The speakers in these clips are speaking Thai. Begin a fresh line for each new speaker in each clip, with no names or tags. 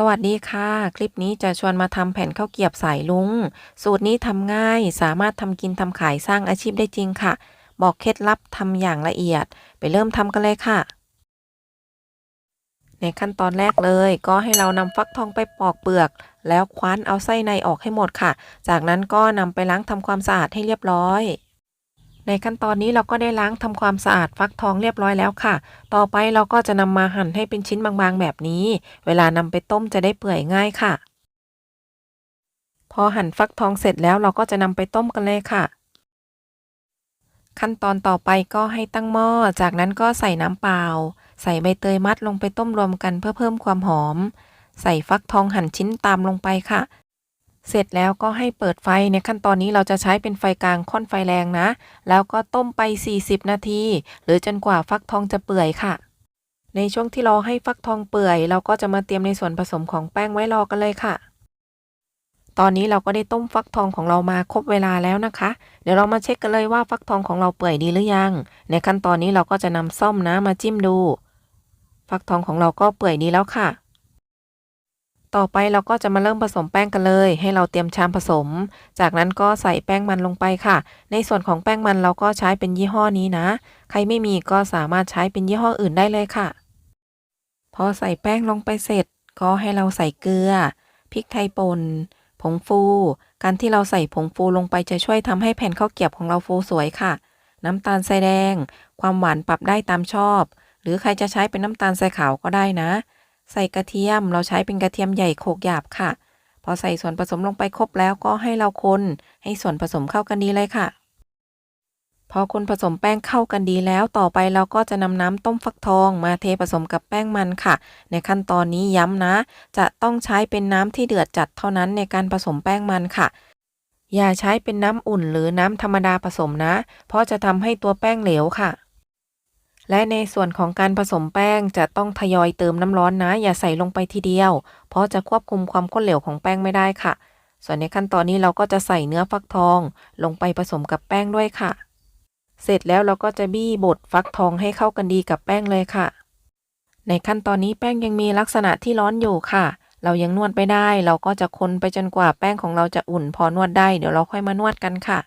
สวัสดีค่ะ คลิปนี้จะชวนมาทำแผ่นข้าวเกียบสายลุง สูตรนี้ทำง่าย สามารถทำกินทำขายสร้างอาชีพได้จริงค่ะ บอกเคล็ดลับทำอย่างละเอียด ไปเริ่มทำกันเลยค่ะ ในขั้นตอนแรกเลย ก็ให้เรานำฟักทองไปปอกเปลือก แล้วคว้านเอาไส้ในออกให้หมดค่ะ จากนั้นก็นำไปล้างทำความสะอาดให้เรียบร้อย ในขั้นตอนนี้เราก็ได้ล้างทำความสะอาดฟักทองเรียบร้อยแล้วค่ะ ต่อไปเราก็จะนำมาหั่นให้เป็นชิ้นบางๆ แบบนี้ เวลานำไปต้มจะได้เปื่อยง่ายค่ะ พอหั่นฟักทองเสร็จแล้วเราก็จะนำไปต้มกันเลยค่ะ ขั้นตอนต่อไปก็ให้ตั้งหม้อ จากนั้นก็ใส่น้ำเปล่า ใส่ใบเตยมัดลงไปต้มรวมกันเพื่อเพิ่มความหอม ใส่ฟักทองหั่นชิ้นตามลงไปค่ะ เสร็จแล้วก็ให้เปิดไฟในขั้นตอนนี้เราจะใช้เป็นไฟกลางค่อนไฟแรงนะ แล้วก็ต้มไป 40 นาที หรือจนกว่าฟักทองจะเปื่อยค่ะ ในช่วงที่รอให้ฟักทองเปื่อย เราก็จะมาเตรียมในส่วนผสมของแป้งไว้รอกันเลยค่ะ ตอนนี้เราก็ได้ต้มฟักทองของเรามาครบเวลาแล้วนะคะ เดี๋ยวเรามาเช็คกันเลยว่าฟักทองของเราเปื่อยดีหรือยัง ในขั้นตอนนี้เราก็จะนำซ่อมนะมาจิ้มดู ฟักทองของเราก็เปื่อยดีแล้วค่ะ ต่อไปเราก็จะมาเริ่มผสมแป้งกันเลย ให้เราเตรียมชามผสม จากนั้นก็ใส่แป้งมันลงไปค่ะ ในส่วนของแป้งมันเราก็ใช้เป็นยี่ห้อนี้นะ ใครไม่มีก็สามารถใช้เป็นยี่ห้ออื่นได้เลยค่ะ พอใส่แป้งลงไปเสร็จ ก็ให้เราใส่เกลือพริกไทยป่นผงฟู การที่เราใส่ผงฟูลงไปจะช่วยทำให้แผ่นข้าวเกียบของเราฟูสวยค่ะ น้ำตาลทรายแดง ความหวานปรับได้ตามชอบ หรือใครจะใช้เป็นน้ำตาลทรายขาวก็ได้นะ ใส่กระเทียมเราใช้เป็นกระเทียมใหญ่โขกหยาบค่ะ พอใส่ส่วนผสมลงไปครบแล้วก็ให้เราคนให้ส่วนผสมเข้ากันดีเลยค่ะ พอคนผสมแป้งเข้ากันดีแล้วต่อไปเราก็จะนำน้ำต้มฟักทองมาเทผสมกับแป้งมันค่ะ ในขั้นตอนนี้ย้ำนะ จะต้องใช้เป็นน้ำที่เดือดจัดเท่านั้นในการผสมแป้งมันค่ะอย่าใช้เป็นน้ำอุ่นหรือน้ำธรรมดาผสมนะ เพราะจะทำให้ตัวแป้งเหลวค่ะ และในส่วนของการผสมแป้งจะต้องทยอยเติมน้ำร้อนนะ อย่าใส่ลงไปทีเดียว เพราะจะควบคุมความข้นเหลวของแป้งไม่ได้ค่ะ ส่วนในขั้นตอนนี้เราก็จะใส่เนื้อฟักทอง ลงไปผสมกับแป้งด้วยค่ะ เสร็จแล้วเราก็จะบี้บดฟักทองให้เข้ากันดีกับแป้งเลยค่ะ ในขั้นตอนนี้แป้งยังมีลักษณะที่ร้อนอยู่ค่ะ เรายังนวดไม่ได้ เราก็จะคนไปจนกว่าแป้งของเราจะอุ่น พอนวดได้ เดี๋ยวเราค่อยมานวดกันค่ะ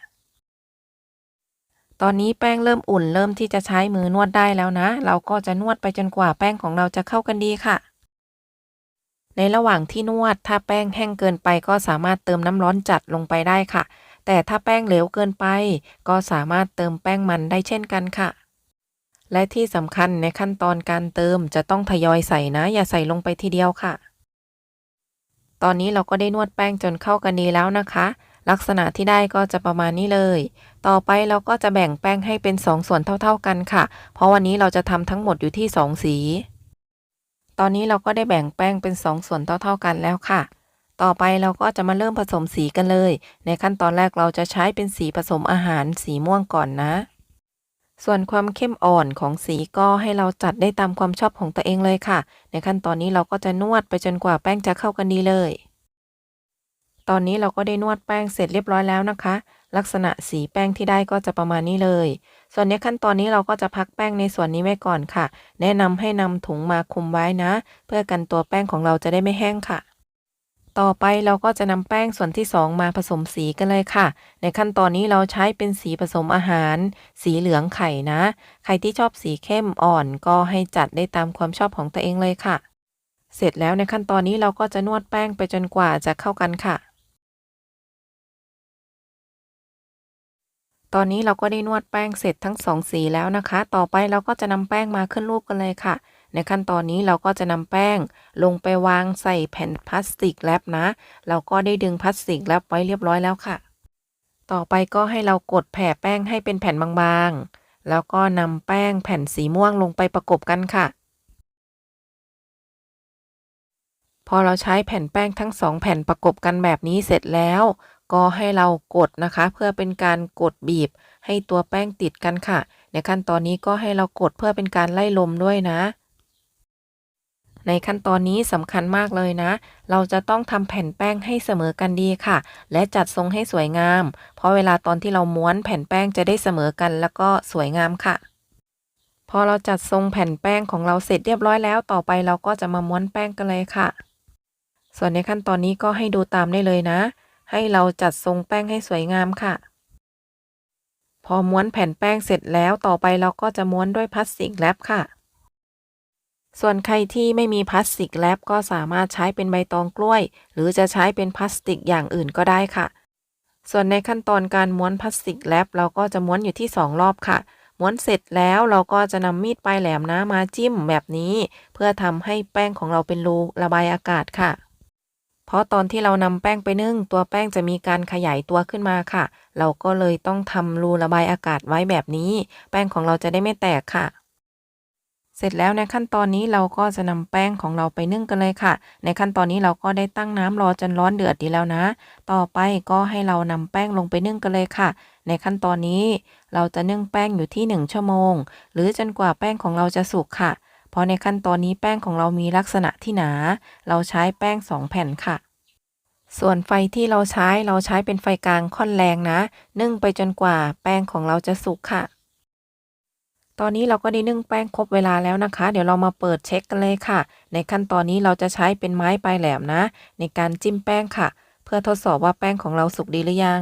ตอนนี้แป้งเริ่มอุ่นเริ่มที่จะใช้มือนวดได้แล้วนะ เราก็จะนวดไปจนกว่าแป้งของเราจะเข้ากันดีค่ะ ในระหว่างที่นวดถ้าแป้งแห้งเกินไปก็สามารถเติมน้ำร้อนจัดลงไปได้ค่ะ แต่ถ้าแป้งเหลวเกินไป ก็สามารถเติมแป้งมันได้เช่นกันค่ะ และที่สำคัญในขั้นตอนการเติมจะต้องทยอยใส่นะ อย่าใส่ลงไปทีเดียวค่ะ ตอนนี้เราก็ได้นวดแป้งจนเข้ากันดีแล้วนะคะ ลักษณะที่ได้ก็จะประมาณนี้เลย ต่อไปเราก็จะแบ่งแป้งให้เป็น 2 ส่วนเท่า ๆกันค่ะ เพราะวันนี้เราจะทำทั้งหมดอยู่ที่ 2 สี ตอนนี้เราก็ได้แบ่งแป้งเป็น 2 ส่วนเท่า ๆกันแล้วค่ะ ต่อไปเราก็จะมาเริ่มผสมสีกันเลย ในขั้นตอนแรกเราจะใช้เป็นสีผสมอาหารสีม่วงก่อนนะ ส่วนความเข้มอ่อนของสีก็ให้เราจัดได้ตามความชอบของตัวเองเลยค่ะ ในขั้นตอนนี้เราก็จะนวดไปจนกว่าแป้งจะเข้ากันดีเลย ตอนนี้เราก็ได้นวดแป้งเสร็จเรียบร้อยแล้วนะคะ ลักษณะสีแป้งที่ได้ก็จะประมาณนี้เลย ส่วนในขั้นตอนนี้เราก็จะพักแป้งในส่วนนี้ไว้ก่อนค่ะ แนะนำให้นำถุงมาคุมไว้นะ เพื่อกันตัวแป้งของเราจะได้ไม่แห้งค่ะ ต่อไปเราก็จะนำแป้งส่วนที่ 2 มาผสมสีกันเลยค่ะ ในขั้นตอนนี้เราใช้เป็นสีผสมอาหาร สีเหลืองไข่นะ ใครที่ชอบสีเข้มอ่อนก็ให้จัดได้ตามความชอบของตัวเองเลยค่ะ เสร็จแล้วในขั้นตอนนี้เราก็จะนวดแป้งไปจนกว่าจะเข้ากันค่ะ ตอนนี้เราก็ได้นวดแป้งเสร็จทั้งสองสีแล้วนะคะ ต่อไปเราก็จะนำแป้งมาขึ้นรูปกันเลยค่ะ ในขั้นตอนนี้เราก็จะนำแป้งลงไปวางใส่แผ่นพลาสติกแรปนะ เราก็ได้ดึงพลาสติกแรปไว้เรียบร้อยแล้วค่ะ ต่อไปก็ให้เรากดแผ่แป้งให้เป็นแผ่นบางๆ แล้วก็นำแป้งแผ่นสีม่วงลงไปประกบกันค่ะ พอเราใช้แผ่นแป้งทั้งสองแผ่นประกบกันแบบนี้เสร็จแล้ว ก็ให้เรากดนะคะ เพื่อเป็นการกดบีบ ให้ตัวแป้งติดกันค่ะ ในขั้นตอนนี้ก็ให้เรากดเพื่อเป็นการไล่ลมด้วยนะ ในขั้นตอนนี้สำคัญมากเลยนะ เราจะต้องทำแผ่นแป้งให้เสมอกันดีค่ะ และจัดทรงให้สวยงาม เพราะเวลาตอนที่เราม้วนแผ่นแป้งจะได้เสมอกันแล้วก็สวยงามค่ะพอเราจัดทรงแผ่นแป้งของเราเสร็จเรียบร้อยแล้ว ต่อไปเราก็จะมาม้วนแป้งกันเลยค่ะ ส่วนในขั้นตอนนี้ก็ให้ดูตามได้เลยนะ ให้เราจัดทรงแป้งให้สวยงามค่ะ พอม้วนแผ่นแป้งเสร็จแล้วต่อไปเราก็จะม้วนด้วยพลาสติกแรปค่ะ ส่วนใครที่ไม่มีพลาสติกแรปก็สามารถใช้เป็นใบตองกล้วย หรือจะใช้เป็นพลาสติกอย่างอื่นก็ได้ค่ะ ส่วนในขั้นตอนการม้วนพลาสติกแรปเราก็จะม้วนอยู่ที่ 2 รอบค่ะม้วนเสร็จแล้วเราก็จะนำมีดปลายแหลมนะมาจิ้มแบบนี้ เพื่อทำให้แป้งของเราเป็นรูระบายอากาศค่ะ เพราะตอนที่เรานำแป้งไปนึ่ง ตัวแป้งจะมีการขยายตัวขึ้นมาค่ะ เราก็เลยต้องทำรูระบายอากาศไว้แบบนี้ แป้งของเราจะได้ไม่แตกค่ะ เสร็จแล้วในขั้นตอนนี้เราก็จะนำแป้งของเราไปนึ่งกันเลยค่ะ ในขั้นตอนนี้เราก็ได้ตั้งน้ำรอจนร้อนเดือดดีแล้วนะ ต่อไปก็ให้เรานำแป้งลงไปนึ่งกันเลยค่ะ ในขั้นตอนนี้ เราจะนึ่งแป้งอยู่ที่ 1 ชั่วโมง หรือจนกว่าแป้งของเราจะสุกค่ะ เพราะในขั้นตอนนี้แป้งของเรามีลักษณะที่หนา เราใช้แป้ง 2 แผ่นค่ะ ส่วนไฟที่เราใช้เราใช้เป็นไฟกลางค่อนแรงนะ นึ่งไปจนกว่าแป้งของเราจะสุกค่ะ ตอนนี้เราก็ได้นึ่งแป้งครบเวลาแล้วนะคะ เดี๋ยวเรามาเปิดเช็คกันเลยค่ะ ในขั้นตอนนี้เราจะใช้เป็นไม้ปลายแหลมนะ ในการจิ้มแป้งค่ะ เพื่อทดสอบว่าแป้งของเราสุกดีหรือยัง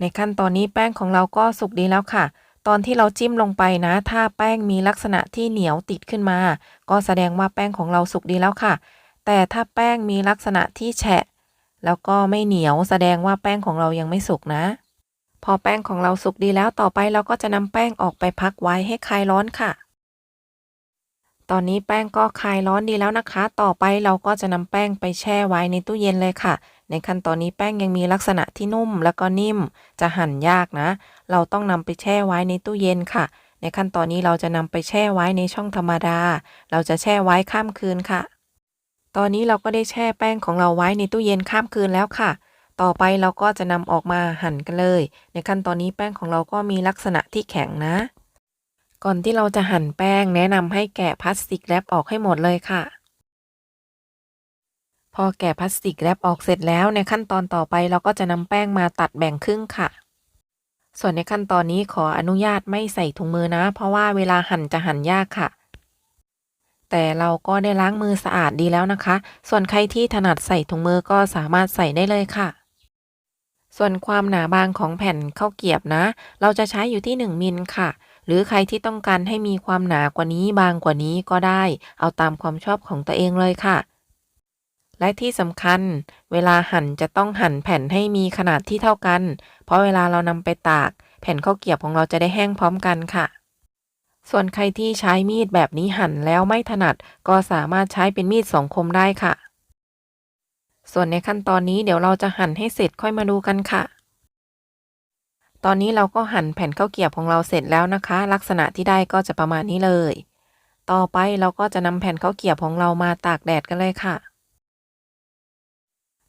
ในขั้นตอนนี้แป้งของเราก็สุกดีแล้วค่ะ ตอนที่เราจิ้มลงไปนะ ถ้าแป้งมีลักษณะที่เหนียวติดขึ้นมา ก็แสดงว่าแป้งของเราสุกดีแล้วค่ะ แต่ถ้าแป้งมีลักษณะที่แฉะ แล้วก็ไม่เหนียวแสดงว่าแป้งของเรายังไม่สุกนะ พอแป้งของเราสุกดีแล้วต่อไปเราก็จะนำแป้งออกไปพักไว้ให้คลายร้อนค่ะ ตอนนี้แป้งก็คลายร้อนดีแล้วนะคะ ต่อไปเราก็จะนำแป้งไปแช่ไว้ในตู้เย็นเลยค่ะในขั้นตอนนี้แป้งยังมีลักษณะที่นุ่มแล้วก็นิ่ม จะหั่นยากนะ เราต้องนำไปแช่ไว้ในตู้เย็นค่ะ ในขั้นตอนนี้เราจะนำไปแช่ไว้ในช่องธรรมดา เราจะแช่ไว้ข้ามคืนค่ะ ตอนนี้เราก็ได้แช่แป้งของเราไว้ในตู้เย็นข้ามคืนแล้วค่ะ ต่อไปเราก็จะนำออกมาหั่นกันเลย ในขั้นตอนนี้แป้งของเราก็มีลักษณะที่แข็งนะ ก่อนที่เราจะหั่นแป้งแนะนำให้แกะพลาสติกแรปออกให้หมดเลยค่ะ พอแกะพลาสติกแรปออกเสร็จแล้วในขั้นตอนต่อไปเราก็จะนำแป้งมาตัดแบ่งครึ่งค่ะ ส่วนในขั้นตอนนี้ขออนุญาตไม่ใส่ถุงมือนะ เพราะว่าเวลาหั่นจะหั่นยากค่ะ แต่เราก็ได้ล้างมือสะอาดดีแล้วนะคะ ส่วนใครที่ถนัดใส่ถุงมือก็สามารถใส่ได้เลยค่ะ ส่วนความหนาบางของแผ่นข้าวเกียบนะ เราจะใช้อยู่ที่ 1มิลค่ะ หรือใครที่ต้องการให้มีความหนากว่านี้บางกว่านี้ก็ได้ เอาตามความชอบของตัวเองเลยค่ะ และที่สำคัญ เวลาหั่นจะต้องหั่นแผ่นให้มีขนาดที่เท่ากัน เพราะเวลาเรานำไปตาก แผ่นข้าวเกียบของเราจะได้แห้งพร้อมกันค่ะ ส่วนใครที่ใช้มีดแบบนี้หั่นแล้วไม่ถนัด ก็สามารถใช้เป็นมีดสองคมได้ค่ะ ส่วนในขั้นตอนนี้เดี๋ยวเราจะหั่นให้เสร็จค่อยมาดูกันค่ะ ตอนนี้เราก็หั่นแผ่นข้าวเกียบของเราเสร็จแล้วนะคะ ลักษณะที่ได้ก็จะประมาณนี้เลย ต่อไปเราก็จะนำแผ่นข้าวเกียบของเรามาตากแดดกันเลยค่ะ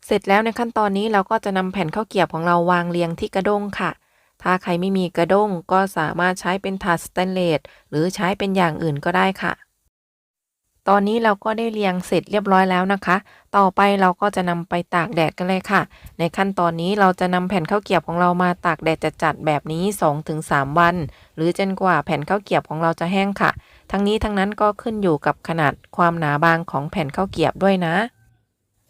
เสร็จแล้วในขั้นตอนนี้เราก็จะนำแผ่นข้าวเกียบของเราวางเรียงที่กระด้งค่ะ ถ้าใครไม่มีกระด้งก็สามารถใช้เป็นถาดสแตนเลสหรือใช้เป็นอย่างอื่นก็ได้ค่ะ ตอนนี้เราก็ได้เรียงเสร็จเรียบร้อยแล้วนะคะ ต่อไปเราก็จะนำไปตากแดดกันเลยค่ะ ในขั้นตอนนี้เราจะนำแผ่นข้าวเกียบของเรามาตากแดดจัดๆแบบนี้ 2-3 วัน หรือจนกว่าแผ่นข้าวเกียบของเราจะแห้งค่ะ ทั้งนี้ทั้งนั้นก็ขึ้นอยู่กับขนาดความหนาบางของแผ่นข้าวเกียบด้วยนะ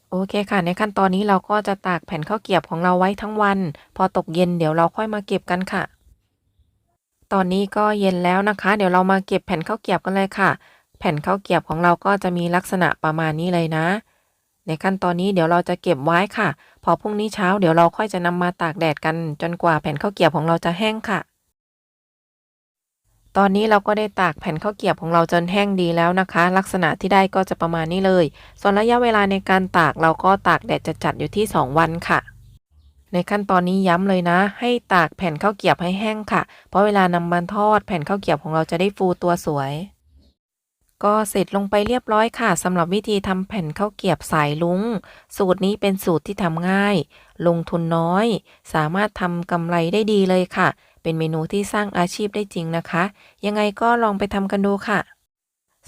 โอเคค่ะ ในขั้นตอนนี้เราก็จะตากแผ่นข้าวเกียบของเราไว้ทั้งวัน พอตกเย็นเดี๋ยวเราค่อยมาเก็บกันค่ะ ตอนนี้ก็เย็นแล้วนะคะ เดี๋ยวเรามาเก็บแผ่นข้าวเกียบกันเลยค่ะ แผ่นข้าวเกียบของเราก็จะมีลักษณะประมาณนี้เลยนะ ในขั้นตอนนี้เดี๋ยวเราจะเก็บไว้ค่ะ พอพรุ่งนี้เช้าเดี๋ยวเราค่อยจะนำมาตากแดดกัน จนกว่าแผ่นข้าวเกียบของเราจะแห้งค่ะ ตอนนี้เราก็ได้ตากแผ่นข้าวเกียบของเราจนแห้งดีแล้วนะคะ ลักษณะที่ได้ก็จะประมาณนี้เลย ส่วนระยะเวลาในการตากเราก็ตากแดดจัดๆอยู่ที่ 2 วันค่ะ ในขั้นตอนนี้ย้ำเลยนะ ให้ตากแผ่นข้าวเกียบให้แห้งค่ะ เพราะเวลานำมาทอดแผ่นข้าวเกียบของเราจะได้ฟูตัวสวย ก็เสร็จลงไปเรียบร้อยค่ะสำหรับวิธีทำแผ่นข้าวเกียบสายลุง สูตรนี้เป็นสูตรที่ทำง่าย ลงทุนน้อย สามารถทำกำไรได้ดีเลยค่ะ เป็นเมนูที่สร้างอาชีพได้จริงนะคะ ยังไงก็ลองไปทำกันดูค่ะ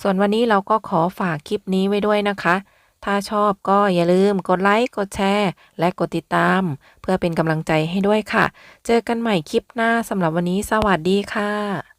ส่วนวันนี้เราก็ขอฝากคลิปนี้ไว้ด้วยนะคะ ถ้าชอบก็อย่าลืมกดไลค์กดแชร์ และกดติดตาม เพื่อเป็นกำลังใจให้ด้วยค่ะ เจอกันใหม่คลิปหน้าสำหรับวันนี้ สวัสดีค่ะ